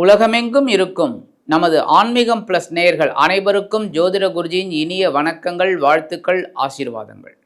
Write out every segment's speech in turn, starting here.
உலகமெங்கும் இருக்கும். நமது ஆன்மீகம் பிளஸ் நேயர்கள் அனைவருக்கும் ஜோதிட குருஜியின் இனிய வணக்கங்கள் வாழ்த்துக்கள் ஆசீர்வாதங்கள்.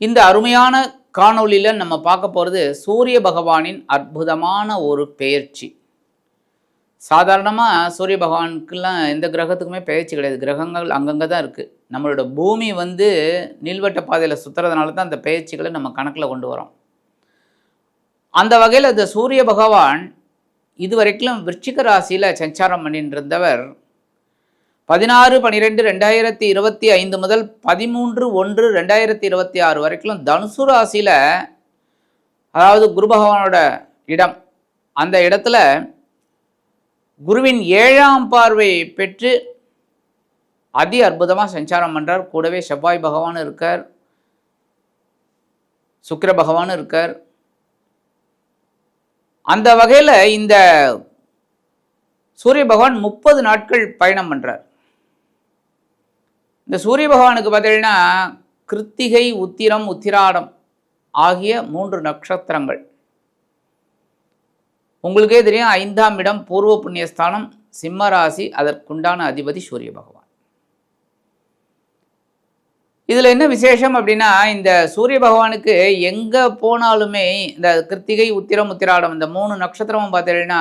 இந்த அருமையான காணொளியில் நம்ம பார்க்க போகிறது சூரிய பகவானின் அற்புதமான ஒரு பெயர்ச்சி. சாதாரணமாக சூரிய பகவானுக்கெல்லாம் எந்த கிரகத்துக்குமே பெயர்ச்சி கிடையாது. கிரகங்கள் அங்கங்கே தான் இருக்குது நம்மளோட பூமி வந்து நீள்வட்ட பாதையில் சுற்றுறதுனால தான் அந்த பெயர்ச்சிகளை நம்ம கணக்கில் கொண்டு வரோம் அந்த வகையில் இந்த சூரிய பகவான் இதுவரைக்கும் விருச்சிக ராசியில் சஞ்சாரம் பண்ணிட்டு இருந்தவர் பதினாறு பன்னிரெண்டு ரெண்டாயிரத்தி இருபத்தி ஐந்து முதல் பதிமூன்று ஒன்று ரெண்டாயிரத்தி இருபத்தி ஆறு வரைக்கும் தனுசு ராசியில் அதாவது குரு பகவானோட இடம். அந்த இடத்துல குருவின் ஏழாம் பார்வையை பெற்று அதி அற்புதமாக சஞ்சாரம் பண்ணுறார் கூடவே செவ்வாய் பகவான் இருக்கார். சுக்கிர பகவான் இருக்கார். அந்த வகையில் இந்த சூரிய பகவான் முப்பது நாட்கள் பயணம் பண்ணுறார் இந்த சூரிய பகவானுக்கு பார்த்தீங்கன்னா கிருத்திகை உத்திரம் உத்திராடம் ஆகிய மூன்று நட்சத்திரங்கள். உங்களுக்கே தெரியும் ஐந்தாம் இடம் பூர்வ புண்ணியஸ்தானம் சிம்மராசி அதற்குண்டான அதிபதி சூரிய பகவான். இதில் என்ன விசேஷம் அப்படின்னா இந்த சூரிய பகவானுக்கு எங்கே போனாலுமே இந்த கிருத்திகை உத்திரம் உத்திராடம் இந்த மூணு நட்சத்திரமும் பார்த்தீங்கன்னா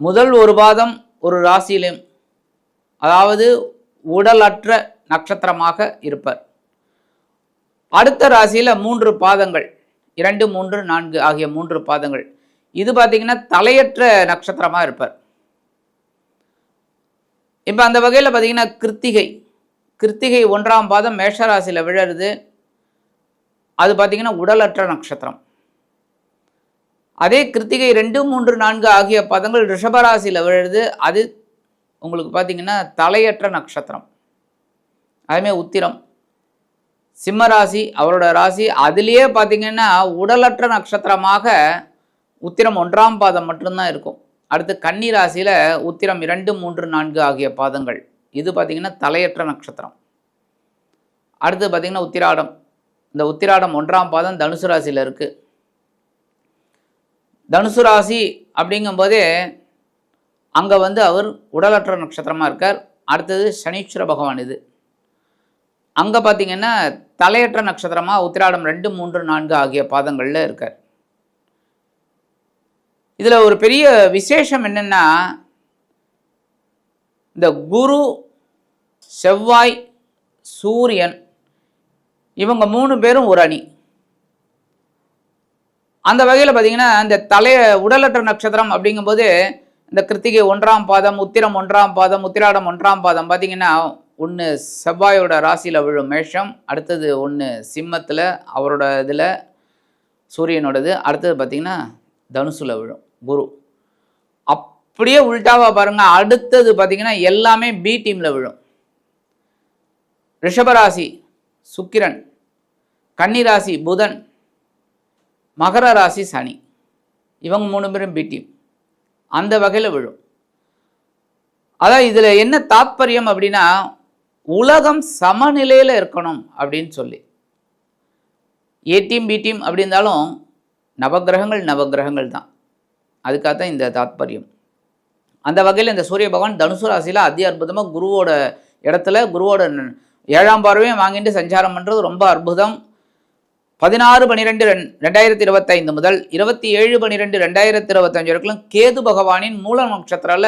முதல் ஒரு பாதம் ஒரு ராசியிலும் அதாவது உடலற்ற நட்சத்திரமாக இருப்பார். அடுத்த ராசியில் மூன்று பாதங்கள் இரண்டு மூன்று நான்கு ஆகிய மூன்று பாதங்கள். இது பார்த்திங்கன்னா தலையற்ற நட்சத்திரமாக இருப்பார். இப்போ அந்த வகையில் பார்த்தீங்கன்னா கிருத்திகை கிருத்திகை ஒன்றாம் பாதம் மேஷராசியில் விழருது. அது பார்த்தீங்கன்னா உடலற்ற நட்சத்திரம். அதே கிருத்திகை ரெண்டு மூன்று நான்கு ஆகிய பதங்கள் ரிஷபராசியில் விழுது அது உங்களுக்கு பார்த்தீங்கன்னா தலையற்ற நட்சத்திரம். அதுமே உத்திரம். சிம்ம ராசி அவரோட ராசி அதுலேயே பார்த்தீங்கன்னா உடலற்ற நட்சத்திரமாக உத்திரம் ஒன்றாம் பாதம் மட்டும்தான் இருக்கும். அடுத்து கன்னி ராசியில் உத்திரம் இரண்டு மூன்று நான்கு ஆகிய பாதங்கள். இது பார்த்தீங்கன்னா தலையற்ற நட்சத்திரம். அடுத்து பார்த்திங்கன்னா உத்திராடம். இந்த உத்திராடம் ஒன்றாம் பாதம் தனுசு ராசியில் இருக்குது தனுசு ராசி அப்படிங்கும்போதே அங்கே வந்து அவர் உடலற்ற நட்சத்திரமாக இருக்கார். அடுத்தது சனீஸ்வர பகவான் இது. அங்கே பார்த்தீங்கன்னா தலையற்ற நட்சத்திரமாக உத்திராடம் ரெண்டு மூன்று நான்கு ஆகிய பாதங்களில் இருக்கார். இதில் ஒரு பெரிய விசேஷம் என்னென்னா இந்த குரு செவ்வாய் சூரியன் இவங்க மூணு பேரும் ஒரு அணி. அந்த வகையில் பார்த்தீங்கன்னா இந்த தலைய உடலற்ற நட்சத்திரம் அப்படிங்கும்போது இந்த கிருத்திகை ஒன்றாம் பாதம் உத்திரம் ஒன்றாம் பாதம் உத்திராடம் ஒன்றாம் பாதம் பார்த்தீங்கன்னா ஒன்று செவ்வாயோட ராசியில் விழும் மேஷம் அடுத்தது ஒன்று சிம்மத்தில் அவரோட இதில் சூரியனோடது அடுத்தது பார்த்திங்கன்னா தனுசுல விழும் குரு. அப்படியே உள்டாவாக பாருங்கள் அடுத்தது பார்த்திங்கன்னா எல்லாமே பி டீமில் விழும். ரிஷபராசி சுக்கிரன் கன்னிராசி புதன் மகர ராசி சனி. இவங்க மூணு பேரும் பி டீம் அந்த வகையில் விழும். அதான் இதில் என்ன தாத்பரியம் அப்படின்னா உலகம் சமநிலையில் இருக்கணும் அப்படின்னு சொல்லி. ஏ டீம் பி டீம் அப்படி இருந்தாலும் நவகிரகங்கள் நவகிரகங்கள் தான். அதுக்காக தான் இந்த தாத்பரியம். அந்த வகையில் இந்த சூரிய பகவான் தனுசு ராசியில் அதி அற்புதமாக குருவோட இடத்துல குருவோட ஏழாம் பார்வையும் வாங்கிட்டு சஞ்சாரம் பண்ணுறது ரொம்ப அற்புதம். பதினாறு பன்னிரெண்டு ரெண் ரெண்டாயிரத்தி இருபத்தைந்து முதல் இருபத்தி ஏழு பன்னிரெண்டு ரெண்டாயிரத்தி இருபத்தஞ்சு வரைக்கும் கேது பகவானின் மூல நட்சத்திரால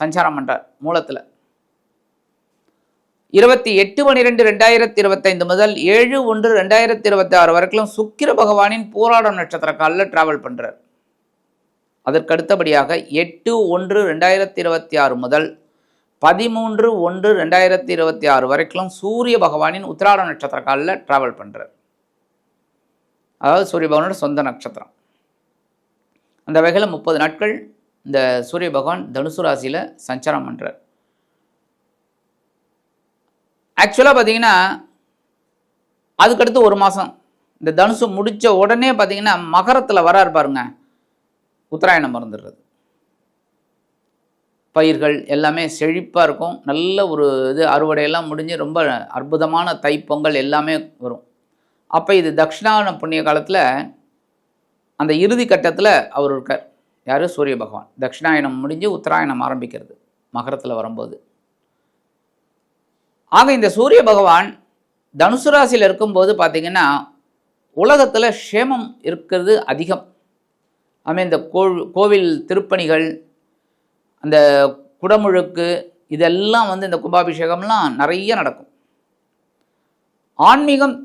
சஞ்சாரம் பண்ணுறார் மூலத்தில். இருபத்தி எட்டு பன்னிரெண்டு ரெண்டாயிரத்தி இருபத்தைந்து முதல் ஏழு ஒன்று ரெண்டாயிரத்தி இருபத்தி ஆறு வரைக்கும் சுக்கிர பகவானின் போராடம் நட்சத்திர காலில் டிராவல் பண்ணுறார் அதற்கு அடுத்தபடியாக எட்டு ஒன்று ரெண்டாயிரத்தி இருபத்தி ஆறு முதல் பதிமூன்று ஒன்று ரெண்டாயிரத்தி இருபத்தி ஆறு வரைக்கும் சூரிய பகவானின் உத்திராட நட்சத்திர காலில் ட்ராவல் பண்ணுறார் அதாவது சூரிய பகவானோட சொந்த நட்சத்திரம். அந்த வகையில் முப்பது நாட்கள் இந்த சூரிய பகவான் தனுசு ராசியில் சஞ்சாரம் பண்ணுறார் ஆக்சுவலாக பார்த்தீங்கன்னா அதுக்கடுத்து ஒரு மாதம் இந்த தனுசு முடித்த உடனே பார்த்தீங்கன்னா மகரத்தில் வராரு பாருங்க. உத்தராயணம் மறந்துடுறது. பயிர்கள் எல்லாமே செழிப்பாக இருக்கும். நல்ல ஒரு இது அறுவடையெல்லாம் முடிஞ்சு ரொம்ப அற்புதமான தைப்பொங்கல் எல்லாமே வரும். அப்போ இது தக்ஷிணான புண்ணிய காலத்தில் அந்த இறுதி கட்டத்தில் அவர் இருக்கார். யார்? சூரிய பகவான். தட்சிணாயனம் முடிஞ்சு உத்தராயணம் ஆரம்பிக்கிறது மகரத்தில் வரும்போது. ஆக இந்த சூரிய பகவான் தனுசு ராசியில் இருக்கும்போது பார்த்திங்கன்னா உலகத்தில் க்ஷேமம் இருக்கிறது அதிகம். அதுமாதிரி இந்த கோவில் திருப்பணிகள் அந்த குடமுழுக்கு இதெல்லாம் வந்து இந்த கும்பாபிஷேகம்லாம் நிறைய நடக்கும். ஆன்மீகம்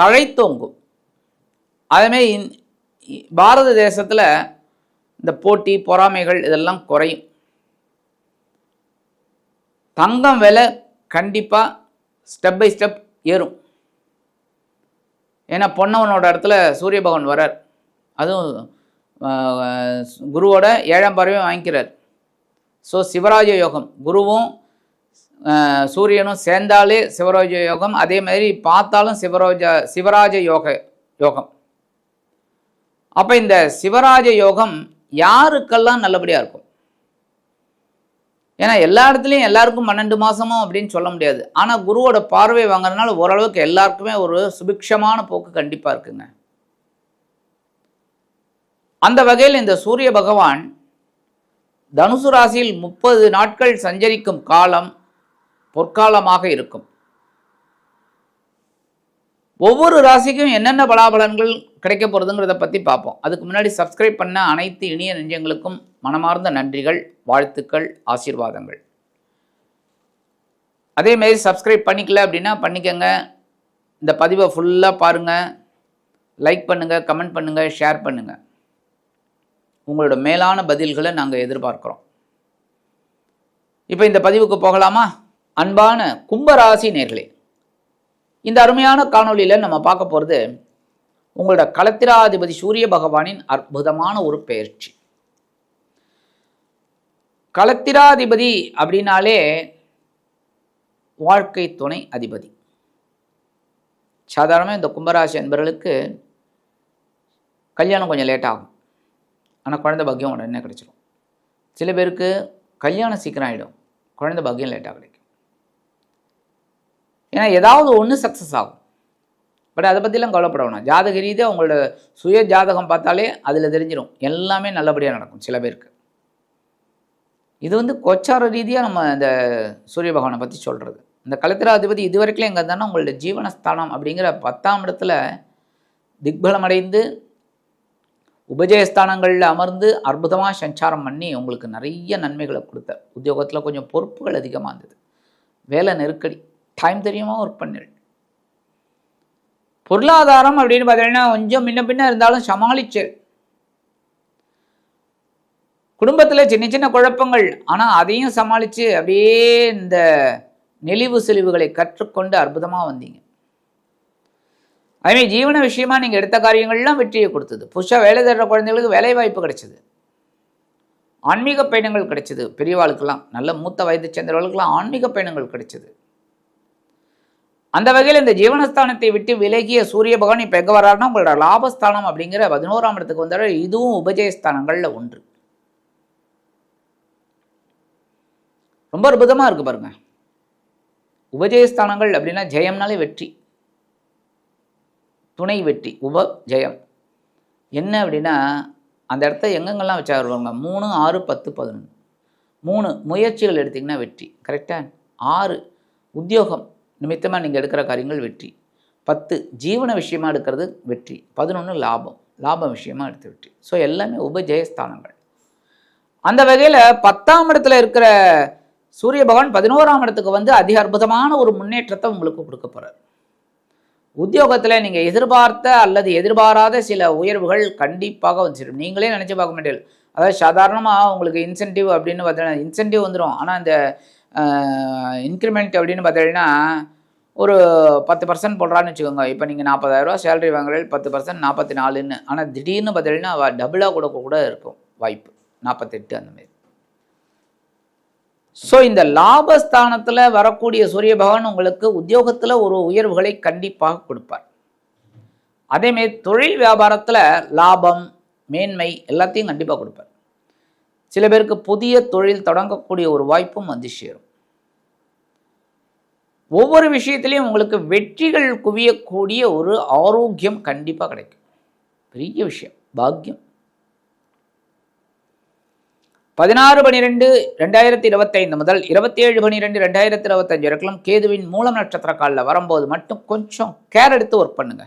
தழைத்தோங்கும். அதேமாரி பாரத தேசத்தில் இந்த போட்டி பொறாமைகள் இதெல்லாம் குறையும். தங்கம் விலை கண்டிப்பாக ஸ்டெப் பை ஸ்டெப் ஏறும். ஏன்னா பொன்னவனோட இடத்துல சூரிய பகவான் வரார் அதுவும் குருவோட ஏழாம் பார்வையும் வாங்கிக்கிறார். ஸோ சிவராஜ யோகம். குருவும் சூரியனும் சேர்ந்தாலே சிவராஜ யோகம். அதே மாதிரி பார்த்தாலும் சிவராஜ சிவராஜ யோக யோகம். அப்போ இந்த சிவராஜ யோகம் யாருக்கெல்லாம் நல்லபடியாக இருக்கும்? ஏன்னா எல்லா இடத்துலையும் எல்லாருக்கும் பன்னெண்டு மாதமும் அப்படின்னு சொல்ல முடியாது. ஆனால் குருவோட பார்வை வாங்குறதுனால ஓரளவுக்கு எல்லாருக்குமே ஒரு சுபிக்ஷமான போக்கு கண்டிப்பாக இருக்குங்க. அந்த வகையில் இந்த சூரிய பகவான் தனுசு ராசியில் முப்பது நாட்கள் சஞ்சரிக்கும் காலம் பொற்காலமாக இருக்கும். ஒவ்வொரு ராசிக்கும் என்னென்ன பலாபலன்கள் கிடைக்க போகிறதுங்கிறத பற்றி பார்ப்போம். அதுக்கு முன்னாடி சப்ஸ்கிரைப் பண்ண அனைத்து இனிய நெஞ்சங்களுக்கும் மனமார்ந்த நன்றிகள் வாழ்த்துக்கள் ஆசீர்வாதங்கள். அதேமாரி சப்ஸ்கிரைப் பண்ணிக்கல அப்படின்னா பண்ணிக்கங்க. இந்த பதிவை ஃபுல்லாக பாருங்கள் லைக் பண்ணுங்கள் கமெண்ட் பண்ணுங்கள் ஷேர் பண்ணுங்கள் உங்களோட மேலான பதில்களை நாங்கள் எதிர்பார்க்குறோம். இப்போ இந்த பதிவுக்கு போகலாமா? அன்பான கும்பராசி நேர்களே இந்த அருமையான காணொலியில் நம்ம பார்க்க போகிறது உங்களோட கலத்திராதிபதி சூரிய பகவானின் அற்புதமான ஒரு பயிற்சி. கலத்திராதிபதி அப்படின்னாலே வாழ்க்கை துணை அதிபதி. சாதாரணமாக இந்த கும்பராசி என்பவர்களுக்கு கல்யாணம் கொஞ்சம் லேட் ஆகும். ஆனால் குழந்தை பாக்கியம் உடனே கிடச்சிடும் சில பேருக்கு கல்யாணம் சீக்கிரம் ஆகிடும் குழந்தை பாக்கியம் லேட்டாக கிடைக்கும். ஏன்னா ஏதாவது ஒன்று சக்ஸஸ் ஆகும். பட் அதை பற்றிலாம் கவலைப்பட வேணாம். ஜாதக ரீதியாக உங்களோட சுய ஜாதகம் பார்த்தாலே அதில் தெரிஞ்சிடும் எல்லாமே நல்லபடியாக நடக்கும் சில பேருக்கு. இது வந்து கொச்சார ரீதியாக நம்ம இந்த சூரிய பகவானை பற்றி சொல்கிறது இந்த கலத்திராதிபதி இது வரைக்கும் எங்கே இருந்தாலும் உங்களோட ஜீவனஸ்தானம் அப்படிங்கிற பத்தாம் இடத்துல திக்பலம் அடைந்து உபஜயஸ்தானங்களில் அமர்ந்து அற்புதமாக சஞ்சாரம் பண்ணி உங்களுக்கு நிறைய நன்மைகளை கொடுத்த. உத்தியோகத்தில் கொஞ்சம் பொறுப்புகள் அதிகமாக இருந்தது. வேலை நெருக்கடி. டைம் தெரியுமா? ஒர்க் பண்ணிடு பொருளாதாரம் அப்படின்னு பார்த்தீங்கன்னா கொஞ்சம் முன்ன பின்ன இருந்தாலும் சமாளிச்சு. குடும்பத்தில் சின்ன சின்ன குழப்பங்கள். ஆனால் அதையும் சமாளித்து அப்படியே இந்த நெளிவு செலிவுகளை கற்றுக்கொண்டு அற்புதமாக வந்தீங்க. அதுமாதிரி ஜீவன விஷயமா நீங்கள் எடுத்த காரியங்கள்லாம் வெற்றியை கொடுத்தது. புதுசாக வேலை தேடுற குழந்தைகளுக்கு வேலை வாய்ப்பு கிடைச்சிது. ஆன்மீக பயணங்கள் கிடைச்சிது. பெரியவாளுக்கெல்லாம் நல்ல மூத்த வயது சேர்ந்தவர்களுக்கெல்லாம் ஆன்மீக பயணங்கள் கிடைச்சிது. அந்த வகையில் இந்த ஜீவனஸ்தானத்தை விட்டு விலகிய சூரிய பகவான் இப்போ எங்கே வர்றாருன்னா உங்களோட லாபஸ்தானம் அப்படிங்கிற பதினோராம் இடத்துக்கு வந்தாரு. இதுவும் உபஜயஸ்தானங்களில் ஒன்று. ரொம்ப அற்புதமாக இருக்குது பாருங்க. உபஜயஸ்தானங்கள் அப்படின்னா ஜெயம்னாலே வெற்றி. துணை வெற்றி உப ஜெயம் என்ன அப்படின்னா அந்த இடத்த எங்கெங்கெல்லாம் வச்சா வருவாங்க மூணு ஆறு பத்து பதினொன்று. மூணு முயற்சிகள் எடுத்திங்கன்னா வெற்றி. கரெக்டாக ஆறு உத்தியோகம். நிமித்தமாக நீங்கள் எடுக்கிற காரியங்கள் வெற்றி. பத்து ஜீவன விஷயமாக எடுக்கிறது வெற்றி. பதினொன்று லாபம். லாபம் விஷயமாக எடுத்து வெற்றி. ஸோ எல்லாமே உபஜெயஸ்தானங்கள். அந்த வகையில் பத்தாம் இடத்துல இருக்கிற சூரிய பகவான் பதினோராம் இடத்துக்கு வந்து அதிக அற்புதமான ஒரு முன்னேற்றத்தை உங்களுக்கு கொடுக்க போகிறார் உத்தியோகத்தில் நீங்கள் எதிர்பார்த்த அல்லது எதிர்பாராத சில உயர்வுகள் கண்டிப்பாக வந்துடும் நீங்களே நினச்சி பார்க்க மாட்டீர்கள். அதாவது சாதாரணமாக உங்களுக்கு இன்சென்டிவ் அப்படின்னு பார்த்தீங்கன்னா இன்சென்டிவ் வந்துடும் ஆனால் இந்த இன்க்ரிமெண்ட் அப்படின்னு பார்த்தீங்கன்னா ஒரு பத்து பர்சன்ட் போடுறான்னு வச்சுக்கோங்க. இப்போ நீங்கள் நாற்பதாயிரரூவா சேலரி வாங்குறது பத்து பர்சன்ட் நாற்பத்தி நாலுன்னு. ஆனால் திடீர்னு பார்த்தீங்கன்னா டபுளாக கொடுக்க கூட இருக்கும் வாய்ப்பு. நாற்பத்தெட்டு அந்தமாரி ஸோ இந்த லாபஸ்தானத்தில் வரக்கூடிய சூரிய பகவான் உங்களுக்கு உத்தியோகத்தில் ஒரு உயர்வுகளை கண்டிப்பாக கொடுப்பார். அதேமாரி தொழில் வியாபாரத்தில் லாபம் மேன்மை எல்லாத்தையும் கண்டிப்பாக கொடுப்பார். சில பேருக்கு புதிய தொழில் தொடங்கக்கூடிய ஒரு வாய்ப்பும் வந்து சேரும். ஒவ்வொரு விஷயத்திலையும் உங்களுக்கு வெற்றிகள் குவியக்கூடிய ஒரு ஆரோக்கியம் கண்டிப்பாக கிடைக்கும். பெரிய விஷயம் பாக்கியம். பதினாறு பனிரெண்டு ரெண்டாயிரத்தி இருபத்தைந்து முதல் இருபத்தி ஏழு பனிரெண்டு ரெண்டாயிரத்தி இருபத்தஞ்சு வரைக்கும் கேதுவின் மூலம் நட்சத்திர காலில் வரும்போது மட்டும் கொஞ்சம் கேர் எடுத்து ஒர்க் பண்ணுங்க.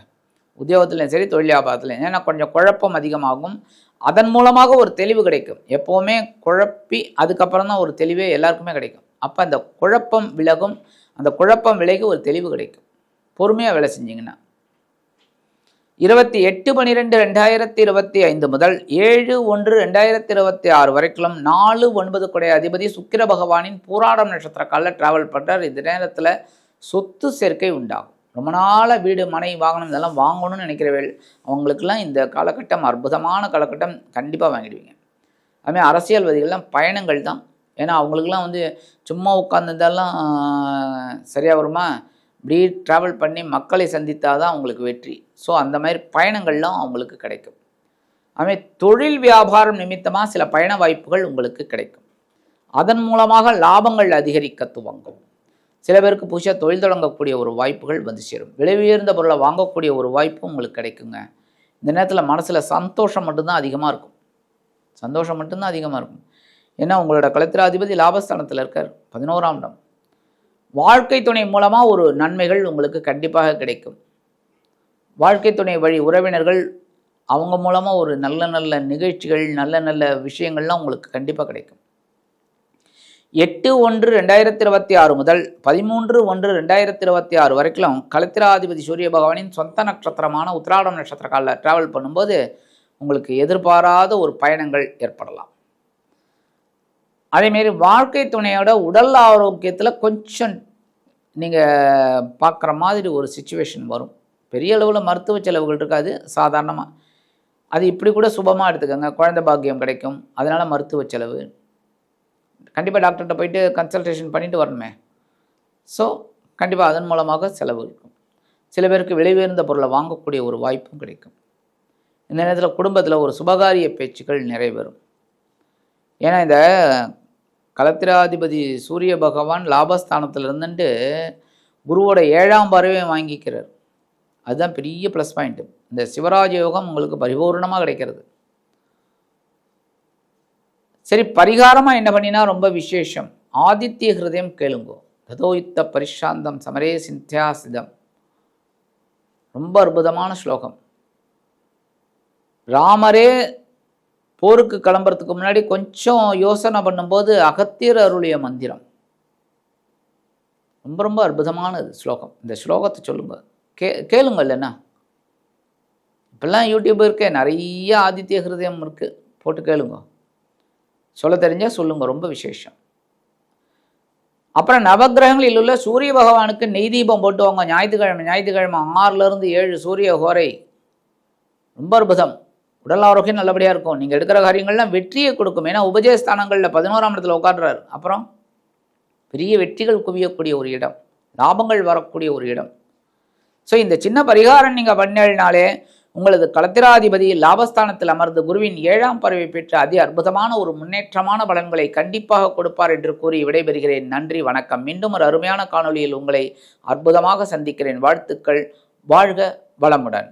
உத்தியோகத்துலையும் சரி தொழில் வியாபாரத்துலையும் ஏன்னா கொஞ்சம் குழப்பம் அதிகமாகும். அதன் மூலமாக ஒரு தெளிவு கிடைக்கும். எப்போவுமே குழப்பி அதுக்கப்புறம் தான் ஒரு தெளிவே எல்லாருக்குமே கிடைக்கும். அப்போ அந்த குழப்பம் விலகும் அந்த குழப்பம் விலகி ஒரு தெளிவு கிடைக்கும். பொறுமையாக வேலை செஞ்சிங்கன்னா. இருபத்தி எட்டு பன்னிரெண்டு ரெண்டாயிரத்தி இருபத்தி ஐந்து முதல் ஏழு ஒன்று ரெண்டாயிரத்தி இருபத்தி ஆறு வரைக்கும் நாலு ஒன்பது குடைய அதிபதி சுக்கிர பகவானின் பூராடம் நட்சத்திர காலில் டிராவல் பண்ணுறார் இந்த நேரத்தில் சொத்து சேர்க்கை உண்டாகும். ரொம்ப நாளாக வீடு மனை வாகனம் இதெல்லாம் வாங்கணும்னு நினைக்கிறவர்கள் அவங்களுக்கெல்லாம் இந்த காலகட்டம் அற்புதமான காலகட்டம் கண்டிப்பாக வாங்கிடுவீங்க. அதுமாதிரி அரசியல்வாதிகள்லாம் பயணங்கள் தான். ஏன்னா அவங்களுக்குலாம் வந்து சும்மா உட்காந்துருந்தாலாம் சரியாக வருமா? இப்படி ட்ராவல் பண்ணி மக்களை சந்தித்தால் தான் அவங்களுக்கு வெற்றி. ஸோ அந்த மாதிரி பயணங்கள்லாம் அவங்களுக்கு கிடைக்கும். அதுமாதிரி தொழில் வியாபாரம் நிமித்தமாக சில பயண வாய்ப்புகள் உங்களுக்கு கிடைக்கும். அதன் மூலமாக லாபங்கள் அதிகரிக்க துவங்கும். சில பேருக்கு புதுசாக தொழில் தொடங்கக்கூடிய ஒரு வாய்ப்புகள் வந்து சேரும். விலை உயர்ந்த பொருளை வாங்கக்கூடிய ஒரு வாய்ப்பும் உங்களுக்கு கிடைக்குங்க. இந்த நேரத்தில் மனசில் சந்தோஷம் மட்டும்தான் அதிகமாக இருக்கும். சந்தோஷம் மட்டும்தான் அதிகமாக இருக்கும். ஏன்னா உங்களோட கலத்திராதிபதி லாபஸ்தானத்தில் இருக்கார். பதினோராம் இடம். வாழ்க்கை துணை மூலமாக ஒரு நன்மைகள் உங்களுக்கு கண்டிப்பாக கிடைக்கும். வாழ்க்கை துணை வழி உறவினர்கள் அவங்க மூலமாக ஒரு நல்ல நல்ல நிகழ்ச்சிகள் நல்ல நல்ல விஷயங்கள்லாம் உங்களுக்கு கண்டிப்பாக கிடைக்கும். எட்டு ஒன்று ரெண்டாயிரத்தி இருபத்தி ஆறு முதல் பதிமூன்று ஒன்று ரெண்டாயிரத்தி இருபத்தி ஆறு வரைக்கும் கலத்திராதிபதி சூரிய பகவானின் சொந்த நட்சத்திரமான உத்திராடம் நட்சத்திர காலில் ட்ராவல் பண்ணும்போது உங்களுக்கு எதிர்பாராத ஒரு பயணங்கள் ஏற்படலாம். அதேமாரி வாழ்க்கை துணையோட உடல் ஆரோக்கியத்தில் கொஞ்சம் நீங்கள் பார்க்குற மாதிரி ஒரு சுச்சுவேஷன் வரும். பெரிய அளவில் மருத்துவ செலவுகள் இருக்காது சாதாரணமாக அது இப்படி கூட சுபமாக எடுத்துக்கோங்க. குழந்தை பாக்கியம் கிடைக்கும். அதனால் மருத்துவ செலவு. கண்டிப்பாக டாக்டர்கிட்ட போயிட்டு கன்சல்டேஷன் பண்ணிட்டு வரணுமே. ஸோ கண்டிப்பாக அதன் மூலமாக செலவு இருக்கும். சில பேருக்கு விலை உயர்ந்த பொருளை வாங்கக்கூடிய ஒரு வாய்ப்பும் கிடைக்கும். இந்த நேரத்தில் குடும்பத்தில் ஒரு சுபகாரிய பேச்சுக்கள் நிறைவேறும். ஏன்னா இந்த கலத்திராதிபதி சூரிய பகவான் லாபஸ்தானத்தில் இருந்துட்டு குருவோட ஏழாம் பறவையை வாங்கிக்கிறார். அதுதான் பெரிய ப்ளஸ் பாயிண்ட்டு இந்த சிவராஜ யோகம் உங்களுக்கு பரிபூர்ணமாக கிடைக்கிறது. சரி பரிகாரமாக என்ன பண்ணினா ரொம்ப விசேஷம். ஆதித்ய ஹிருதயம் கேளுங்கோ. ததோயுத்த பரிஷாந்தம் சமரே சிந்தியாசிதம் ரொம்ப அற்புதமான ஸ்லோகம். ராமரே போருக்கு கிளம்புறதுக்கு முன்னாடி கொஞ்சம் யோசனை பண்ணும்போது அகத்தியர் அருளிய மந்திரம். ரொம்ப ரொம்ப அற்புதமானது ஸ்லோகம். இந்த ஸ்லோகத்தை சொல்லுங்க. கே கேளுங்க இல்லைன்னா இப்பெல்லாம் யூடியூப் இருக்கே நிறைய ஆதித்ய ஹிருதயம் இருக்குது போட்டு கேளுங்க. சொல்ல தெரிஞ்சால் சொல்லுங்க ரொம்ப விசேஷம். அப்புறம் நவகிரகங்களில் உள்ள சூரிய பகவானுக்கு நெய் தீபம் போட்டுவாங்க ஞாயிற்றுக்கிழமை ஞாயிற்றுக்கிழமை ஆறுலேருந்து ஏழு சூரிய ஹோரை ரொம்ப அற்புதம். உடல் ஆரோக்கியம் நல்லபடியாக இருக்கும். நீங்கள் எடுக்கிற காரியங்கள்லாம் வெற்றியை கொடுக்கும். ஏன்னா உபஜயஸ்தானங்களில் பதினோராம் இடத்துல உட்காடுறாரு அப்புறம் பெரிய வெற்றிகள் குவியக்கூடிய ஒரு இடம். லாபங்கள் வரக்கூடிய ஒரு இடம். ஸோ இந்த சின்ன பரிகாரம் நீங்கள் பண்ணினாலே உங்களது களத்திராதிபதி லாபஸ்தானத்தில் அமர்ந்து குருவின் ஏழாம் பறவை பெற்று அதி அற்புதமான ஒரு முன்னேற்றமான பலன்களை கண்டிப்பாக கொடுப்பார் என்று கூறி விடைபெறுகிறேன். நன்றி வணக்கம். மீண்டும் ஒரு அருமையான காணொளியில் உங்களை அற்புதமாக சந்திக்கிறேன். வாழ்த்துக்கள். வாழ்க வளமுடன்.